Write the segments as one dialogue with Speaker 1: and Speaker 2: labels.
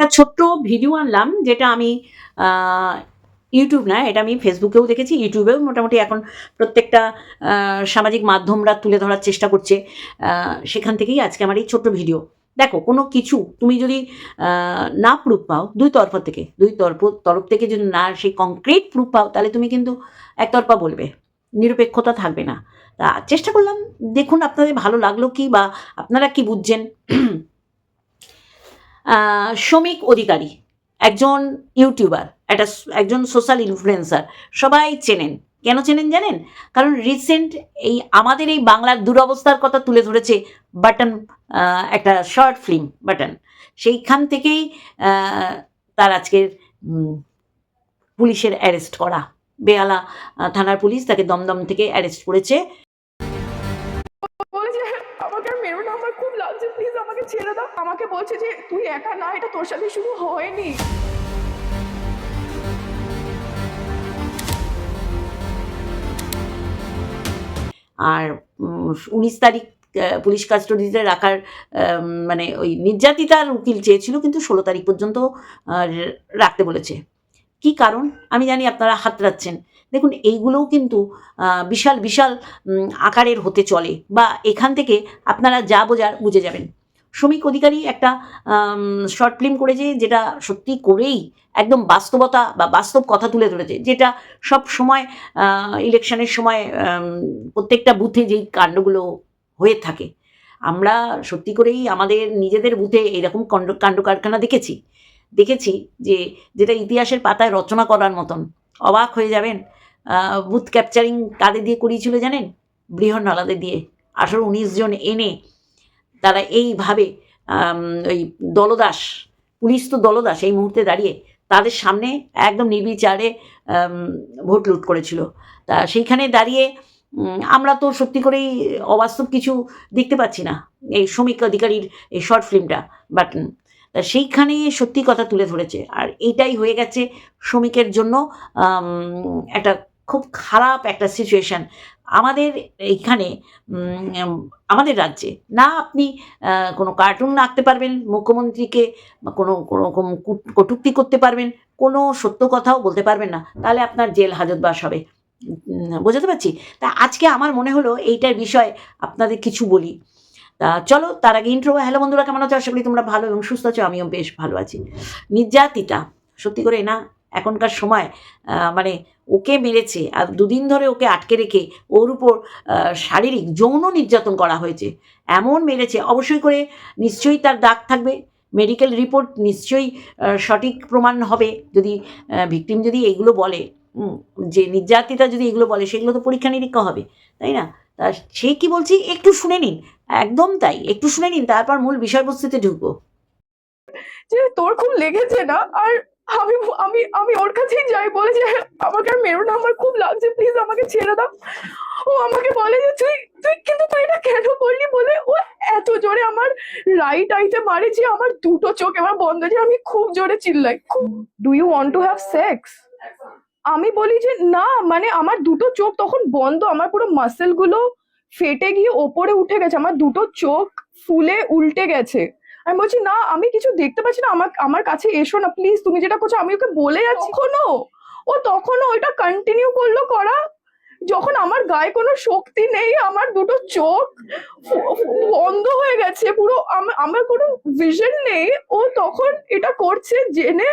Speaker 1: একটা ছোট্ট ভিডিও আনলাম, যেটা আমি ইউটিউব না, এটা আমি ফেসবুকেও দেখেছি, ইউটিউবেও মোটামুটি এখন প্রত্যেকটা সামাজিক মাধ্যমরা তুলে ধরার চেষ্টা করছে সেখান থেকেই আজকে আমার এই ছোট্ট ভিডিও। দেখো, কোনো কিছু তুমি যদি না প্রুফ পাও, দুই তরফ থেকে, দুই তরফ তরফ থেকে যদি না সেই কংক্রিট প্রুফ পাও, তাহলে তুমি কিন্তু একতরফা বলবে, নিরপেক্ষতা থাকবে না। তা, চেষ্টা করলাম, দেখুন আপনাদের ভালো লাগল কি বা আপনারা কি বুঝছেন। শ্রমিক অধিকারী, একজন ইউটিউবার, একটা একজন সোশ্যাল ইনফ্লুয়েন্সার সবাই চেনেন। কেন চেনেন জানেন? কারণ রিসেন্ট এই আমাদের এই বাংলার দুরবস্থার কথা তুলে ধরেছে বাটন একটা শর্ট ফিল্ম বাটন সেইখান থেকেই তার আজকের পুলিশের অ্যারেস্ট করা। বেয়ালা থানার পুলিশ তাকে দমদম থেকে অ্যারেস্ট করেছে।
Speaker 2: আমাকে ছেড়ে দাও। আমাকে বলছে যে তুই একা না এটা তোর সাথে শুরু হয়নি।
Speaker 1: আর উনিশ তারিখ পুলিশ কাস্টডিতে রাখার মানে ওই নির্যাতিতার উকিল চেয়েছিল, কিন্তু ষোলো তারিখ পর্যন্ত রাখতে বলেছে। কি কারণ? আমি জানি আপনারা হাতড়াচ্ছেন। দেখুন, এইগুলোও কিন্তু বিশাল বিশাল আকারের হতে চলে, বা এখান থেকে আপনারা যা বোঝার বুঝে যাবেন। শ্রমিক অধিকারী একটা শর্ট ফিল্ম করেছে যেটা সত্যি করেই একদম বাস্তবতা বা বাস্তব কথা তুলে ধরেছে। যেটা সব সময় ইলেকশনের সময় প্রত্যেকটা বুথে যেই কাণ্ডগুলো হয়ে থাকে। আমরা সত্যি করেই আমাদের নিজেদের বুথে এরকম কাণ্ড কাণ্ড কারখানা দেখেছি। দেখেছি যে, যেটা ইতিহাসের পাতায় রচনা করার মতন। অবাক হয়ে যাবেন। বুথ ক্যাপচারিং কাদের দিয়ে করিয়েছিল জানেন? বৃহন্নলাদের দিয়ে। আঠারো, উনিশ জন এনে তারা এইভাবে ওই দলদাস, পুলিশ তো দলদাস এই মুহূর্তে দাঁড়িয়ে, তাদের সামনে একদম নির্বিচারে ভোট লুট করেছিল। তা সেইখানে দাঁড়িয়ে আমরা তো সত্যি করেই অবাস্তব কিছু দেখতে পাচ্ছি না, এই শ্রমিক অধিকারীর এই শর্ট ফিল্মটা বাট তা সেইখানে সত্যি কথা তুলে ধরেছে, আর এইটাই হয়ে গেছে শ্রমিকের জন্য একটা খুব খারাপ একটা সিচুয়েশন আমাদের এইখানে আমাদের রাজ্যে। না আপনি কোনো কার্টুন আঁকতে পারবেন, মুখ্যমন্ত্রীকে কোনো রকম কূট- কটূক্তি করতে পারবেন, কোনো সত্য কথাও বলতে পারবেন না। তাহলে আপনার জেল হাজতবাস হবে। বোঝাতে পারছি? তা আজকে আমার মনে হলো এইটার বিষয়ে আপনাদের কিছু বলি। তা চলো, তার আগে ইন্ট্রো হ্যালো বন্ধুরা, কেমন আছো? আশা করি তোমরা ভালো এবং সুস্থ আছো, আমিও বেশ ভালো আছি। নির্যাতিতা, সত্যি করে না এখনকার সময় মানে ওকে মেরেছে আর দুদিন ধরে ওকে আটকে রেখে ওর উপর শারীরিক যৌন নির্যাতন করা হয়েছে। এমন মেরেছে, অবশ্যই করে নিশ্চয়ই তার দাগ থাকবে মেডিকেল রিপোর্ট নিশ্চয়ই সঠিক প্রমাণ হবে। যদি ভিকটিম যদি এইগুলো বলে যে নির্যাতিতা যদি এগুলো বলে, সেগুলো তো পরীক্ষা নিরীক্ষা হবে, তাই না? তা সে কি বলছি, একটু শুনে নিন, একদম তাই, একটু শুনে নিন, তারপর মূল বিষয়বস্তুতে ঢুকবো।
Speaker 2: তোর খুব লেগেছে না? আর আমি আমি আমি ওর কাছেই যাই, বলে যে, আমাকে আর মেরো না, আমার খুব লাগছে প্লিজ আমাকে ছেড়ে দাও। ও আমাকে বলে যে, তুই তুই কিন্তু তুই এটা কেন করলি? বলে, ও এত জোরে আমার রাইট আইতে মারে যে, আমার দুটো চোখ এবার বন্ধ যে, আমি খুব জোরে চিল্লাই। Do you want to have sex আমি বলি যে, না মানে আমার দুটো চোখ তখন বন্ধ, আমার পুরো মাসেলগুলো ফেটে গিয়ে ওপরে উঠে গেছে, আমার দুটো চোখ ফুলে উল্টে গেছে। আমি বলছি না আমি কিছু দেখতে পাচ্ছি না। আমার আমার কাছে এসো না প্লিজ তুমি যেটা করছ আমি ওকে বলে যাচ্ছি। তখনও ও তখনও ওইটা কন্টিনিউ করল করা। যখন আমার গায়ে কোনো শক্তি নেই আমার দুটো চোখ বন্ধ হয়ে গেছে পুরো আমার কোনো ভিশন নেই। ও তখন এটা করছে জেনে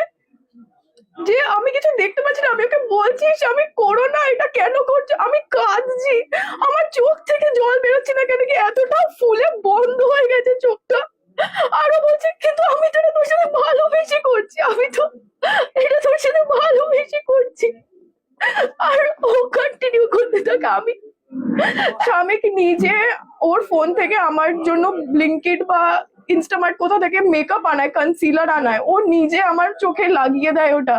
Speaker 2: যে আমি কিছু দেখতে পাচ্ছি না। আমি ওকে বলছিস আমি করো না এটা কেন করছ? আমি কাঁদছি। আমার চোখ থেকে জল বেরোচ্ছে না কেন কি? এতটা ফুলে বন্ধ হয়ে গেছে চোখটা। আরও বলছে, কিন্তু আমি তো তোর সাথে ভালোবেসে করছি, আমি তো এটা তোর সাথে ভালোবেসে করছি। আর ও কন্টিনিউ করতে থাকে, আমি স্বামীক নিজে ওর ফোন থেকে আমার জন্য ব্লিঙ্কিট বা ইনস্টামার্ট কোথা থেকে মেকআপ আনায় কনসিলার আনায়, ও নিজে আমার চোখে লাগিয়ে দেয় ওটা।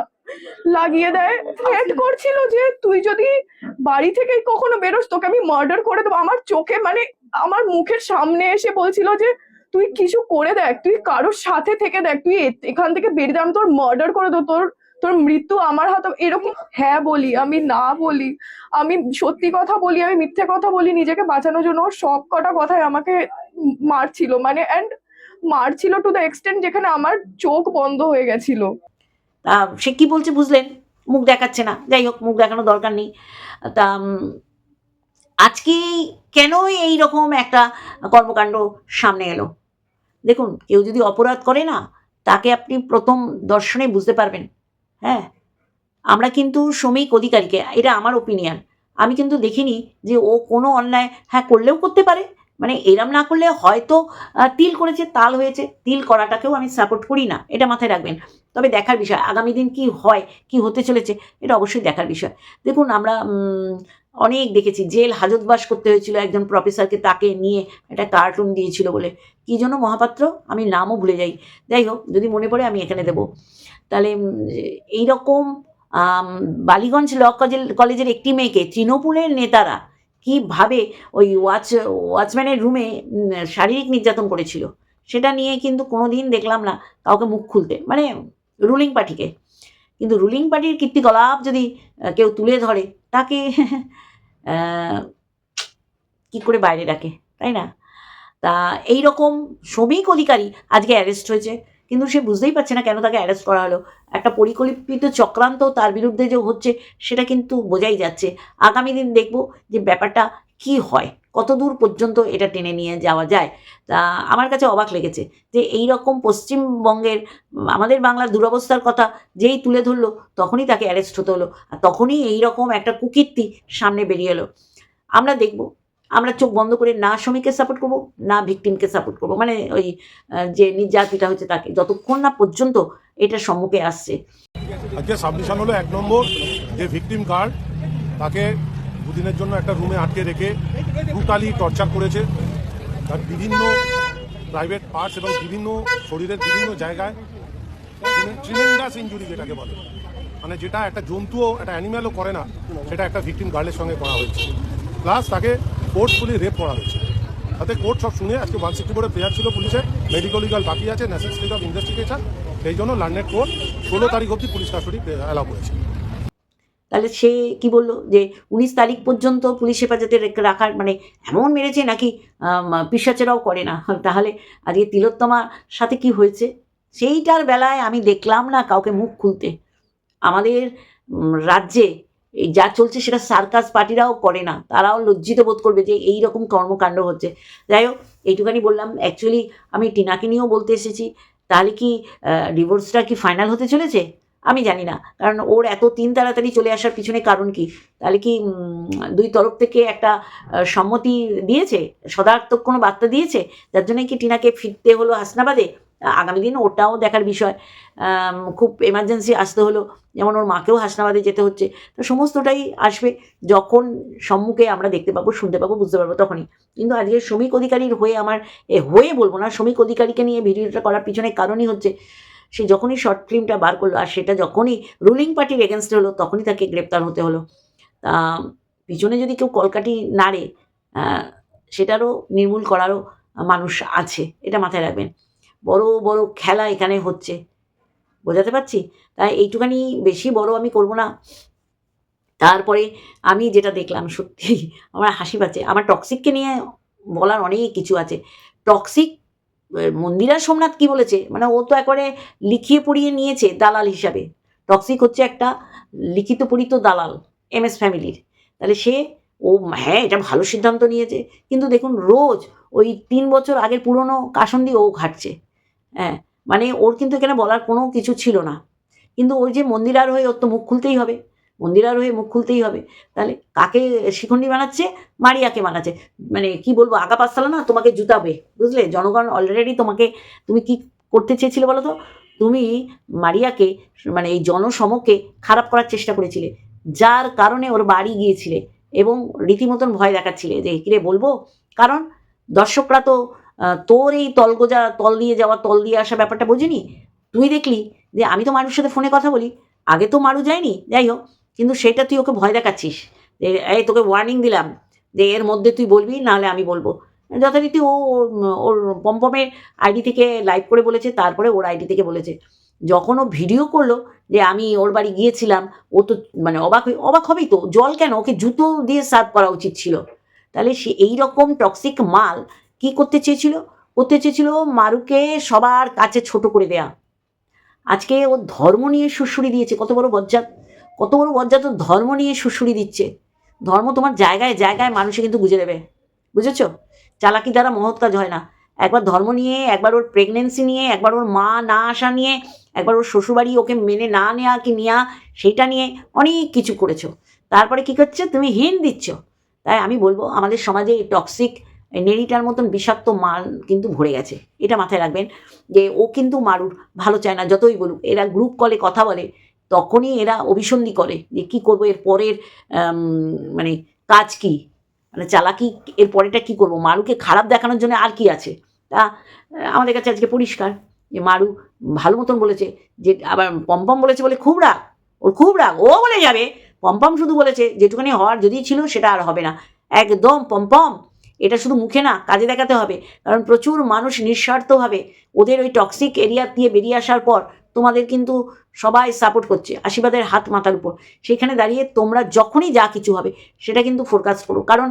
Speaker 2: লাগিয়ে দেয় থ্রেট করছিল যে তুই যদি বাড়ি থেকে কখনো বেরোস, তোকে আমি মার্ডার করে দেবো। আমার চোখে মানে আমার মুখের সামনে এসে বলছিল যে তুই কিছু করে দেখ, তুই কারোর সাথে থেকে দেখ, তুই এখান থেকে বেরিয়ে আমি তোর মার্ডার করে দেবো তোর তোর মৃত্যু আমার হাতে, এরকম হ্যাঁ বলি, আমি না বলি, আমি সত্যি কথা বলি, আমি মিথ্যে কথা বলি, নিজেকে বাঁচানোর জন্য সব কটা কথায় আমাকে মারছিল মানে অ্যান্ড মারছিল টু দ্য এক্সটেন্ট যেখানে আমার চোখ বন্ধ হয়ে গেছিল।
Speaker 1: সে কি বলছে বুঝলেন? মুখ দেখাচ্ছে না। যাই হোক, মুখ দেখানো দরকার নেই। তা আজকে কেন এই রকম একটা কর্মকাণ্ড সামনে এলো? দেখুন, কেউ যদি অপরাধ করে না, তাকে আপনি প্রথম দর্শনে বুঝতে পারবেন। হ্যাঁ? আমরা কিন্তু শ্রমিক অধিকারীকে, এটা আমার ওপিনিয়ন আমি কিন্তু দেখিনি যে ও কোনো অন্যায় হ্যাঁ করলেও করতে পারে। মানে এরম না করলে হয়তো তিল করেছে, তাল হয়েছে, তিল করাটাকেও আমি সাপোর্ট করি না, এটা মাথায় রাখবেন। তবে দেখার বিষয়, আগামী দিন কি হয়, কি হতে চলেছে, এটা অবশ্যই দেখার বিষয়। দেখুন, আমরা অনেক দেখেছি। জেল হাজতবাস করতে হয়েছিল একজন প্রফেসরকে তাকে নিয়ে একটা কার্টুন দিয়েছিল বলে। কি জন্য মহাপাত্র? আমি নামও ভুলে যাই। যাই হোক, যদি মনে পড়ে আমি এখানে দেবো। তাহলে এইরকম বালিগঞ্জ ল কলেজের কলেজের একটি মেয়েকে তৃণমূলের নেতারা কীভাবে ওই ওয়াচ, ওয়াচম্যানের রুমে শারীরিক নির্যাতন করেছিল, সেটা নিয়ে কিন্তু কোনো দিন দেখলাম না কাউকে মুখ খুলতে। মানে রুলিং পার্টিকে কিন্তু রুলিং পার্টির কীর্তিকলাপ যদি কেউ তুলে ধরে, তাকে কি করে বাইরে ডাকে তাই না? তা এই রকম শ্রমিক অধিকারী আজকে অ্যারেস্ট হয়েছে। কিন্তু সে বুঝতেই পারছে না কেন তাকে অ্যারেস্ট করা হলো। একটা পরিকল্পিত চক্রান্ত তার বিরুদ্ধে যে হচ্ছে, সেটা কিন্তু বোঝাই যাচ্ছে। আগামী দিন দেখব যে ব্যাপারটা কি হয়। কত দূর পর্যন্ত এটা টেনে নিয়ে যাওয়া যায়? তা আমার কাছে অবাক লেগেছে যে এই রকম পশ্চিমবঙ্গের, আমাদের বাংলার দুরবস্থার কথা যেই তুলে ধরলো, তখনই তাকে অ্যারেস্ট হতে হলো আর তখনই এই রকম একটা কুকীর্তি সামনে বেরিয়ে এলো। আমরা দেখব, আমরা চোখ বন্ধ করে না শ্রমিককে সাপোর্ট করব, না ভিকটিমকে সাপোর্ট করব। মানে ওই যে নির্যাতিতা হচ্ছে তাকে, যতক্ষণ না পর্যন্ত এটা সম্মুখে আসছে।
Speaker 3: আজকে সাবমিশন হলো এক নম্বর যে ভিকটিম কার্ড তাকে দুদিনের জন্য একটা রুমে আটকে রেখে ব্রুটালি টর্চার করেছে। তার বিভিন্ন প্রাইভেট পার্টস এবং বিভিন্ন শরীরের বিভিন্ন জায়গায় ট্রিমেন্ডাস ইঞ্জুরি যেটাকে বলে। মানে যেটা একটা জন্তুও, একটা অ্যানিম্যালও করে না, সেটা একটা ভিকটিম গার্ডের সঙ্গে করা হয়েছে। প্লাস তাকে ফোর্সফুলি রেপ করা হয়েছে। তাতে কোর্ট সব শুনে আজকে ওয়ান সিক্সটি বোর্ডে প্লেয়ার ছিল পুলিশের মেডিকেল লিগাল বাকি আছে নেসেসিটি অফ ইনভেস্টিগেশন সেই জন্য লন্ডনের কোর্ট ষোলো তারিখ অবধি পুলিশ কাস্টডি অ্যালাউ করেছে।
Speaker 1: তাহলে সে কি বলল? যে উনিশ তারিখ পর্যন্ত পুলিশ হেফাজতে রাখার মানে এমন মেরেছে নাকি আম, পিশাচেরাও করে না। তাহলে আজকে তিলোত্তমার সাথে কি হয়েছে? সেইটার বেলায় আমি দেখলাম না কাউকে মুখ খুলতে। আমাদের রাজ্যে যা চলছে সেটা সার্কাস পার্টিরাও করে না। তারাও লজ্জিত বোধ করবে যে এই রকম কর্মকাণ্ড হচ্ছে। যাই হোক এইটুখানি বললাম। অ্যাকচুয়ালি আমি টিনাকে নিয়েও বলতে এসেছি। তাহলে কি ডিভোর্সটা কি ফাইনাল হতে চলেছে? আমি জানি না। কারণ ওর এত তিন তাড়াতাড়ি চলে আসার পিছনে কারণ কি? তাহলে কি দুই তরফ থেকে একটা সম্মতি দিয়েছে? সদার্থক কোনো বার্তা দিয়েছে? যার জন্য কি টিনাকে ফিরতে হলো হাসনাবাদে? আগামী দিন ওটাও দেখার বিষয়। খুব এমার্জেন্সি আসতে হলো। যেমন ওর মাকেও হাসনাবাদে যেতে হচ্ছে। তো সমস্তটাই আসবে। যখন সম্মুখে আমরা দেখতে পাবো, শুনতে পাবো, বুঝতে পারব তখনই। কিন্তু আজকে শ্রমিক অধিকারীর হয়ে আমার, এ হয়ে বলব না, শ্রমিক অধিকারীকে নিয়ে ভিডিওটা করার পিছনে কারণই হচ্ছে সে যখনই শর্ট ফিল্মটা বার করল আর সেটা যখনই রুলিং পার্টির এগেনস্টে হলো, তখনই তাকে গ্রেপ্তার হতে হলো। তা, পিছনে যদি কেউ কলকাঠি নাড়ে সেটারও নির্মূল করারও মানুষ আছে, এটা মাথায় রাখবেন। বড় বড় খেলা এখানে হচ্ছে। বোঝাতে পারছি? তাই এইটুখানি বেশি বড় আমি করব না। তারপরে আমি যেটা দেখলাম, সত্যি, আমার হাসি পাচ্ছে। আমার টক্সিককে নিয়ে বলার অনেক কিছু আছে। টক্সিক মন্দিরা সোমনাথ কি বলেছে? মানে ও তো একবারে লিখিয়ে পড়িয়ে নিয়েছে দালাল হিসাবে। টক্সিক হচ্ছে একটা লিখিত পড়িত দালাল এম এস ফ্যামিলির তাহলে সে, ও হ্যাঁ এটা ভালো সিদ্ধান্ত নিয়েছে। কিন্তু দেখুন, রোজ ওই তিন বছর আগের পুরনো কাসন্দি ও ঘাটছে। হ্যাঁ মানে ওর কিন্তু এখানে বলার কোনো কিছু ছিল না। কিন্তু ওই যে মন্দিরার হয়ে ওর তো মুখ খুলতেই হবে। মন্দিরার হয়ে মুখ খুলতেই হবে। তাহলে কাকে শিখণ্ডী বানাচ্ছে? মারিয়াকে বানাচ্ছে। মানে কি বলব, আগা পাঁচতলা না তোমাকে জুতাবে, বুঝলে? জনগণ অলরেডি তোমাকে, তুমি কি করতে চেয়েছিলে বলো তো? তুমি মারিয়াকে মানে এই জনসমকে খারাপ করার চেষ্টা করেছিলে, যার কারণে ওর বাড়ি গিয়েছিলে এবং রীতিমতন ভয় দেখাচ্ছিলে যে কিরে বলব? কারণ দর্শকরা তো তোর এই তলগোজা, তল দিয়ে যাওয়া, তল দিয়ে আসা ব্যাপারটা বোঝেনি? তুই দেখলি যে, আমি তো মানুষের সাথে ফোনে কথা বলি, আগে তো মারু যায়নি? যাই হোক কিন্তু সেটা তুই ওকে ভয় দেখাচ্ছিস। যে, এই, তোকে ওয়ার্নিং দিলাম যে, এর মধ্যে তুই বলবি, নাহলে আমি বলব। যথারীতি ও, ওর- পম্পমের আইডি থেকে লাইভ করে বলেছে, তারপরে ওর আইডি থেকে বলেছে। যখন ও ভিডিও করল যে, আমি ওর বাড়ি গিয়েছিলাম, ও তো মানে অবাক হয়ে, অবাক হবেই তো, জল কেন? ওকে জুতো দিয়ে সার্ভ করা উচিত ছিল। তাহলে সে এই রকম টক্সিক মাল কি করতে চেয়েছিল? করতে চেয়েছিল মারুকে সবার কাছে ছোট করে দেয়া। আজকে ও ধর্ম নিয়ে সুশুরি দিয়েছে, কত বড় বজ্জাত। কত বড় বজ্জাত ধর্ম নিয়ে সুশুরি দিচ্ছে। ধর্ম তোমার জায়গায় জায়গায় মানুষে কিন্তু বুঝে দেবে। বুঝেছ? চালাকি দ্বারা মহৎ কাজ হয় না। একবার ধর্ম নিয়ে, একবার ওর প্রেগনেন্সি নিয়ে, একবার ওর মা না আসা নিয়ে, একবার ওর শ্বশুরবাড়ি ওকে মেনে না নেওয়া কি নেওয়া সেইটা নিয়ে অনেক কিছু করেছ। তারপরে কি করছে? তুমি হিন দিচ্ছ। তাই আমি বলব, আমাদের সমাজে এই টক্সিক নেড়িটার মতন বিষাক্ত মাল কিন্তু ভরে গেছে। এটা মাথায় রাখবেন যে ও কিন্তু মারুর ভালো চায় না, যতই বলুক। এরা গ্রুপ কলে কথা বলে তখনই এরা অভিসন্ধি করে যে কি করব, এর পরের মানে কাজ কি? মানে চালাকি, এর পরেটা কি করব? মারুকে খারাপ দেখানোর জন্য আর কি আছে? তা আমাদের কাছে আজকে পরিষ্কার যে মারু ভালো মতন বলেছে যে, আবার পম্পম বলেছে বলে খুব রাগ, ওর খুব রাগ, ও বলে যাবে, পম্পম শুধু বলেছে যেটুখানি হওয়ার যদি ছিল সেটা আর হবে না। একদম পম্পম, এটা শুধু মুখে না, কাজে দেখাতে হবে, কারণ প্রচুর মানুষ নিঃস্বার্থভাবে ওদের ওই টক্সিক এরিয়া দিয়ে বেরিয়ে আসার পর তোমাদের কিন্তু সবাই সাপোর্ট করছে, আশীর্বাদের হাত মাথার উপর। সেখানে দাঁড়িয়ে তোমরা যখনই যা কিছু হবে, সেটা কিন্তু ফোরকাস্ট করো। কারণ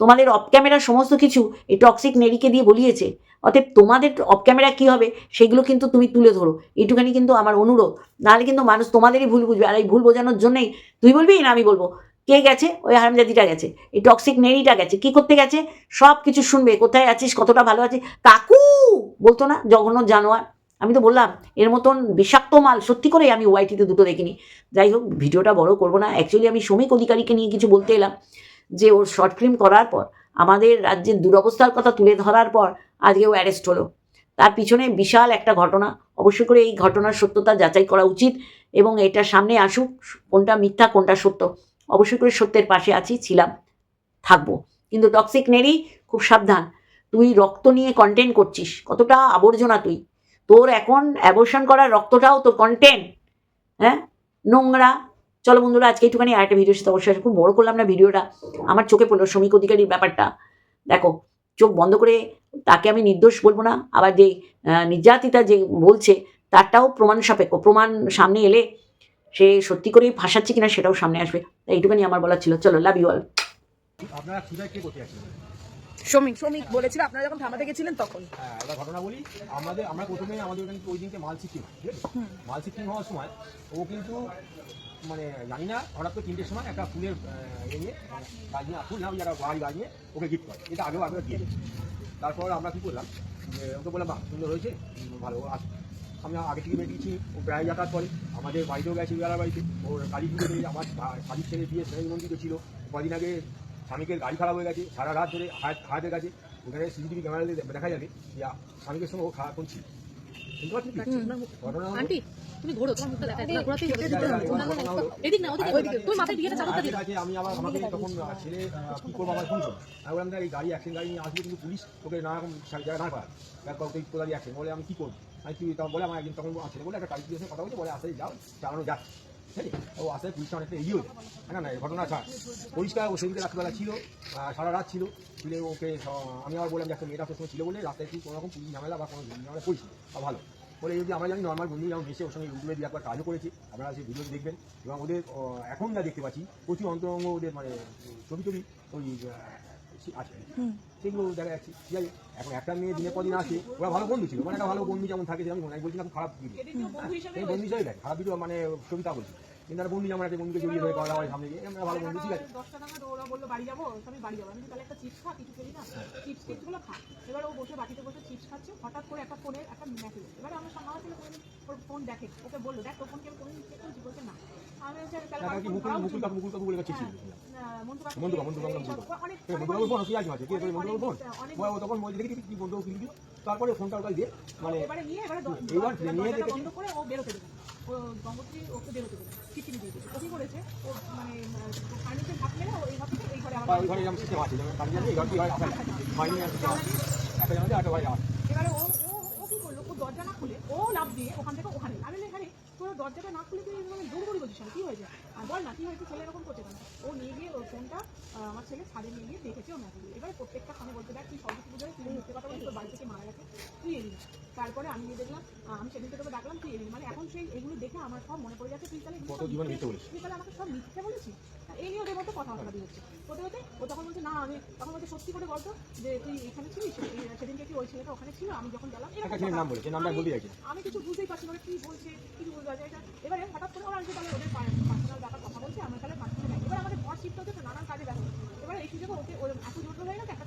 Speaker 1: তোমাদের অফ ক্যামেরা সমস্ত কিছু এই টক্সিক নেড়িকে দিয়ে বলিয়েছে। অতএব তোমাদের অফ ক্যামেরা কী হবে, সেগুলো কিন্তু তুমি তুলে ধরো। এইটুখানি কিন্তু আমার অনুরোধ। নাহলে কিন্তু মানুষ তোমাদেরই ভুল বুঝবে। আর এই ভুল বোঝানোর জন্যই তুই বলবি না আমি বলব। কে গেছে? ওই হারামজাদিটা গেছে। এই টক্সিক নেড়িটা গেছে। কি করতে গেছে? সব কিছু শুনবে। কোথায় আছিস? কতটা ভালো আছিস? কাকু! বলতো না, জঘন্য জানোয়ার। আমি তো বললাম, এর মতন বিষাক্ত মাল সত্যি করেই আমি ওয়াইটিতে দুটো দেখিনি। যাই হোক, ভিডিওটা বড় করব না। অ্যাকচুয়ালি আমি শ্রমিক অধিকারীকে নিয়ে কিছু বলতে এলাম, যে ওর শর্ট ফিল্ম করার পর, আমাদের রাজ্যের দুরবস্থার কথা তুলে ধরার পর আজকে ও অ্যারেস্ট হলো। তার পিছনে বিশাল একটা ঘটনা। অবশ্যই করে এই ঘটনার সত্যতা যাচাই করা উচিত এবং এটা সামনে আসুক, কোনটা মিথ্যা, কোনটা সত্য। অবশ্যই করে সত্যের পাশে আছি, ছিলাম, থাকব। কিন্তু টক্সিক নেরি খুব সাবধান। তুই রক্ত নিয়ে কন্টেন্ট করছিস। কতটা আবর্জনা তুই। তোর এখন অ্যাবর্শন করার রক্তটাও তোর কন্টেন্ট হ্যাঁ? নোংরা। চলো বন্ধুরা, আজকে একটুখানি আরেকটা ভিডিওর সাথে অবশ্যই খুব বড় করলাম না ভিডিওটা। আমার চোখে পড়ল শ্রমিক অধিকারীর ব্যাপারটা। দেখো, চোখ বন্ধ করে তাকে আমি নির্দোষ বলব না। আবার যে নির্যাতিতা যে বলছে, তারটাও প্রমাণ সাপেক্ষ। প্রমাণ সামনে এলে সে সত্যি করেই ফাঁসাচ্ছে কিনা সেটাও সামনে আসবে। তাই এইটুখানি আমার বলার ছিল। চলো লাভ ইউ অল
Speaker 4: আপনারা
Speaker 2: শ্রমিক। শ্রমিক বলেছিল আপনারা যখন থামাতে গেছিলেন তখন।
Speaker 4: হ্যাঁ এবার ঘটনা বলি। আমাদের আমরা প্রথমে আমাদের ওখানে ওই দিনকে মাল ঠিক আছে? মাল শিফটিং হওয়ার সময় ও কিন্তু মানে জানি না হঠাৎ করে তিনটের সময় একটা ফুলের ইয়ে নিয়ে গাছ নিয়ে ফুল না একটা গাড়ি গাছ নিয়ে ওকে গিফট করে। এটা আগেও আগেও দিয়ে তারপর আমরা কী করলাম ওকে বললাম বাহ সুন্দর হয়েছে ভালো আস আমি আগে থেকে বেরিয়েছি ও প্রায় যাতায়াত করে। আমাদের বাড়িতেও গেছে বেলার বাড়িতে। ওর কালী পুজো আমার কালীর ছেলে বিয়ে সেনাই মন্দিরে ছিল কদিন আগে স্বামীকের গাড়ি খারাপ হয়ে গেছে সারা রাত ধরে হাত কাছে ওখানে সিসিটিভি ক্যামেরা দেখা যাবে যে স্বামীকের সঙ্গে ও খারাপ করছি। কি?
Speaker 5: তুমি ঘোরো তোমার মুখটা দেখা ঘোরাতেই হবে এদিক না ওদিকে তুমি মাথায় বিয়েটা
Speaker 4: হাতের আমি আবার আমাকে তখন ছেলে কি করব আমার আমি বললাম এই গাড়ি অ্যাক্সিডেন্ট গাড়ি নিয়ে আসবে কিন্তু পুলিশ তোকে নানা রকম জায়গায় দাঁড় করাবে। তারপর কোথায় অ্যাক্সিডেন্ট বলে আমি কি করব? আমি তুই তখন বলে আমার একদিন তখন ছেলে বলে একটা গাড়ি দিয়ে কথা বলছে বলে আসে যাও চালানো যাচ্ছে। আছে ও আসে পুলিশটা অনেকটা এগিয়েও যায় না না এই ঘটনা ছাড়। পরিষ্কার ও সেদিকে রাত্রিবেলা ছিল সারা রাত ছিল। ছিল ওকে আমি আবার বললাম যে একটা মেয়েটা তোর সঙ্গে ছিল বলে রাস্তায় কি কোনো রকম পুলিশ ঝামেলা বা কোনো ঝামেলা করিস। তা ভালো? বলে যদি আমরা জানি নর্মাল বন্ধু যেমন এসে ওর সঙ্গে ইউটিউবে দিয়ে একবার কাজও করেছি। আপনারা সেই ভিডিও দেখবেন। এবং ওদের এখন যা দেখতে পাচ্ছি প্রচুর অন্তরঙ্গ ওদের মানে ছবি টবি ওই আছে। সেগুলো দেখা যাচ্ছে। ঠিক আছে? এখন একটা মেয়ে দিনের পর দিন আসে। ওরা ভালো বন্ধু ছিল। মানে একটা ভালো বন্ধু যেমন থাকে সেরকম আমি বলছি না খুব খারাপ ভিডিও এই বন্ধু হিসাবে দেখ খারাপ ভিডিও মানে কবিতা বলছি। একটা বন্ধু যেমন একটা বন্ধুকে জড়িয়ে ধরে করা হয় সামনে গিয়ে। আমরা ভালো বন্ধু ঠিক আছে?
Speaker 6: দশটা নাগাদ ওরা বলল বাড়ি যাব? আমি বাড়ি যাব। আমি তাহলে একটা চিপস খা কিছু খেলি না? চিপস টিপসগুলো খা। এবার ও বসে বাটিতে বসে চিপস খাচ্ছে। হঠাৎ করে একটা ফোনের একটা মেসেজ এবার আমার সামনে ছিল কোনোদিন ওর ফোন দেখে ওকে বলল দেখ তোর ফোন কেমন কোনোদিন চেক করছি বলছে না। আমি
Speaker 4: মুকুল মুকুল কাকু মুকুল কাকু বলে চিঠি
Speaker 6: অনেক
Speaker 4: এই বন্ধু ফোন কি আছে কি বন্ধু। ফোন ও তখন বলছে দেখি কি বন্ধু কি দিল তারপরে ফোনটা ওটা দিয়ে মানে
Speaker 6: এবারে নিয়ে এবারে
Speaker 4: এবার নিয়ে
Speaker 6: দরজাটা বন্ধ করে ও বেরোতে দেবে। ও গঙ্গোত্রী ওকে বেরোতে দেবে না। দিয়ে দিয়েছে ও কি ও মানে ফার্নিচার ধাপ মেরে ও এই ঘর থেকে এই ঘরে
Speaker 4: বা ওই ঘরে যেমন সিস্টেম আছে যেমন কাজে এই ঘর কি হয় আপনার মাইনে আছে। একটা জানাতে একটা বাইরে আছে
Speaker 6: এবারে ও কি করল? ও দরজা না খুলে ও লাভ দিয়ে ওখান থেকে ওখানে আমি বলি, এখানে তোর দরজাটা না খুলে তুই মানে দৌড়ি বলছিস কি হয়েছে? আর বল না কি হয়েছে? ছেলে এরকম করছে কেন? ও নিয়ে গিয়ে ওর ফোনটা আমার ছেলে ছাদে নিয়ে গিয়ে দেখেছে ও মেসেজ এবার প্রত্যেকটা ফোনে বলতে দেখ তুই সরস্বতী পুজোয় তুই মিথ্যে কথা বলছিস তোর বাড়ি থেকে মারা গেছে তুই এলি তারপরে আমি নিয়ে দেখলাম আমি সেদিন তোকে ডাকলাম তুই এলি মানে এখন সেই এগুলো দেখে আমার সব মনে পড়ে যাচ্ছে তুই তাহলে। তুই তাহলে আমাকে সব মিথ্যে বলেছিস? এই নিয়ে ওদের মধ্যে কথা দিয়ে হচ্ছে। হতে হতে ও তখন বলছে না আমি তখন বলছে সত্যি করে বলতো যে তুই এখানে ছিলিস? সেদিনকে কি ওই ছেলেটা ওখানে ছিল? আমি যখন গেলাম আমি- কিছু বুঝতেই পারছি না ওরা কি বলছে কি বুঝতে পারছি এটা এবারে হঠাৎ করে ওরা আসছে তাহলে ওদের পার্সোনাল ব্যাপার কথা বলছে আমি তাহলে এবার আমাদের ঘর শিফট হচ্ছে নানান কাজে ব্যস্ত। এবার এই সুযোগে ওকে ওর এত জোর হয়ে গেছে একটা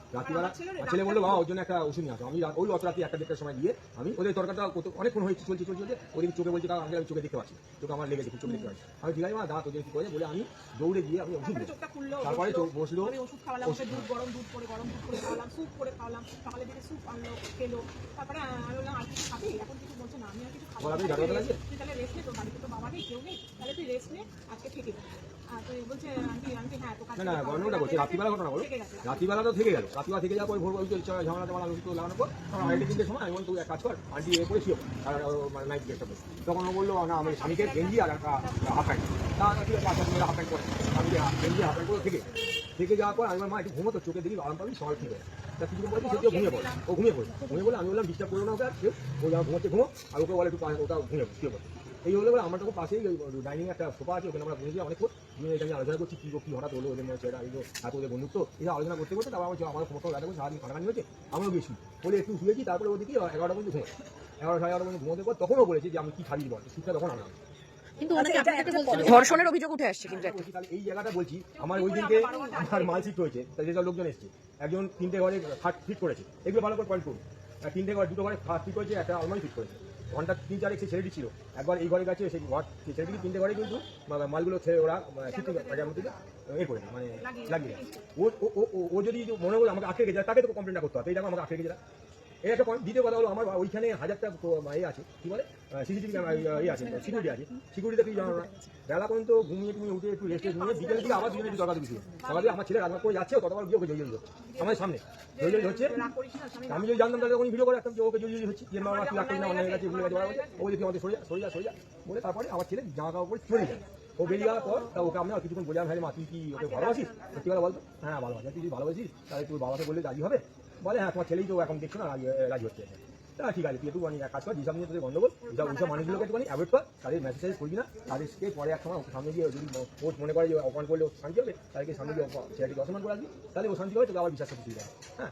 Speaker 4: রাত্রিবেলা ছেলে বলল বাবা ওর জন্য একটা ওষুধ নিয়ে আসো। আমি ওই অত রাত্রি একটা দেড়টার সময় দিয়ে আমি ওদের তরকারটা অনেকক্ষণ হয়েছে চলছে চলছে চলছে। ওদিকে চোখে বলছে কারণ আমি চোখে দেখতে পাচ্ছি চোখে আমার লেগেছে চোখে দেখতে পাচ্ছি আমি ঠিক আছে মা দাঁত ওদের কি করে? বলে আমি দৌড়ে গিয়ে আমি ওষুধ
Speaker 6: তারপরে
Speaker 4: চোখ বসল।
Speaker 6: ওষুধ খাওয়ালাম দুধ গরম দুধ করে গরম দুধ করে খাওয়ালাম স্যুপ করে খাওয়ালাম সকালে দিকে স্যুপ আনলো খেলো। তারপরে আমি বললাম আর কিছু খাবি? এখন কিছু বলছে না আমি আর কিছু খাব? তুই তাহলে রেস্ট নে তোর বাড়িতে তো বাবা নেই কেউ নেই। তাহলে তুই রেস্ট নে আজকে থেকে তো
Speaker 4: না না গন্ডগোলটা বলছি ঘটনা বলো। তো থেকে গেল। থেকে ভোর ঝামেলা সময় আমি তুই এক কাজ কর করে মানে করে। তখন ও বলল আমি স্বামীকে আর একটা তা ঠিক আছে আচ্ছা করে করে থেকে। থেকে যাওয়ার পর আমি বললাম, মা একটু ঘুমো চোখে দেখি আরাম পাবি সবাই ঠিক। তা কিছু বলছি সেটিও ঘুমিয়ে পড়ে। ও ঘুমিয়ে পড়ে। ঘুমিয়ে বলে আমি বললাম ডিস্টার্ব করো না ওকে ও যা ঘুমো। আর ওকে বলে একটু ওটা ঘুমিয়ে পড়ে, এই হলো বলে আমার তখন পাশেই ডাইনিং একটা সোফা আছে ওখানে আমরা বসেছি অনেকক্ষণ। এটা নিয়ে আলোচনা করছি কি কি হঠাৎ হলো ওদের মধ্যে এটা এই যে এত ওদের বন্ধুত্ব যে আলোচনা করতে করতে তারপর আমার আমার করছে সারাদিন হয়েছে আমিও গেছি। বলে একটু শুয়েছি তারপরে ওদিকে এগারোটা পর্যন্ত ঘুমো এগারো সাড়ে এগারোটা পর্যন্ত ঘুমোতে পর তখনও বলেছি যে আমি কি খাবি বল শীতটা তখন আনলাম
Speaker 5: কিন্তু
Speaker 2: আচ্ছা, এটা ধর্ষণের অভিযোগ উঠে আসছে কিন্তু
Speaker 4: এই জায়গাটা বলছি আমার ওই দিনকে আমার মাল শিফট হয়েছে তাই যেসব লোকজন এসছে একজন তিনটে ঘরে খাট ফিট করেছে এগুলো ভালো করে পয়েন্ট করুন। তিনটে ঘরে দুটো ঘরে খাট ফিট করেছে একটা আলমারি ফিট করেছে। ঘণ্টা তিন চারেক সে ছেলেটি ছিল। একবার এই ঘরে গেছে সেই ঘর ছেড়ে ছেলেটি তিনটে ঘরে কিন্তু মালগুলো ছেড়ে ওরা থেকে এ করে মানে লাগিয়ে ও ও- ও ও- ও যদি মনে হলো আমাকে আটকে গেছে তাকে তো কমপ্লেনটা করতে হবে। এই দেখো আমাকে আটকে গেছে এই একটা। দ্বিতীয় কথা হলো আমার ওইখানে হাজারটা এ আছে কি বলে? সিসিটিভি ইয়ে আছে সিকিউরিটি আছে। সিকিউরিটি তুই জানো না বেলা পর্যন্ত ঘুমিয়ে তুমি উঠে একটু রেস্টে ঘুমিয়ে বিকেলের দিকে আবার দুজনে দরকার দিচ্ছিল সকালে আমার ছেলে রান্না করে যাচ্ছে ততবার গিয়ে ওকে জড়িয়ে ধরছে। আমার সামনে। জড়িয়ে হচ্ছে আমি যদি জানতাম তাহলে ভিডিও করে রাখতাম যে ওকে জড়িয়ে হচ্ছে যে মা তুই রাখ করি না অন্য গেছে ভুলে গেছে ও যদি আমাদের সরে যা সরে যা সরে যা। বলে তারপরে আমার ছেলে জামা কাপড় পরে চলে যায়। ও বেরিয়ে যাওয়ার পর তা ওকে আমি আর কিছুক্ষণ বললাম হ্যাঁ মা তুই কি ওকে ভালোবাসিস? সত্যি কথা বলতো? হ্যাঁ ভালোবাসি। তুই যদি ভালোবাসিস? তাহলে তুই বাবাকে বললে রাজি হবে? বলে হ্যাঁ তোমার ছেলেই তো এখন দেখছ না রাজি হচ্ছে। তা ঠিক আছে তুই একটু মানে এক কাজ কর যেসব নিয়ে তোদের গন্ডগোল যেসব ওইসব মানুষগুলোকে একটুখানি অ্যাভয়েড কর তাদের মেসেজ করবি না তাদেরকে পরে এক সময় সামনে গিয়ে যদি কোর্ট মনে করে যে অপমান করলে শান্তি হবে তাদেরকে সামনে গিয়ে ছেলেটিকে অসম্মান করে আসবি তাহলে ও শান্তি হবে তোকে আবার বিশ্বাস করতে হ্যাঁ।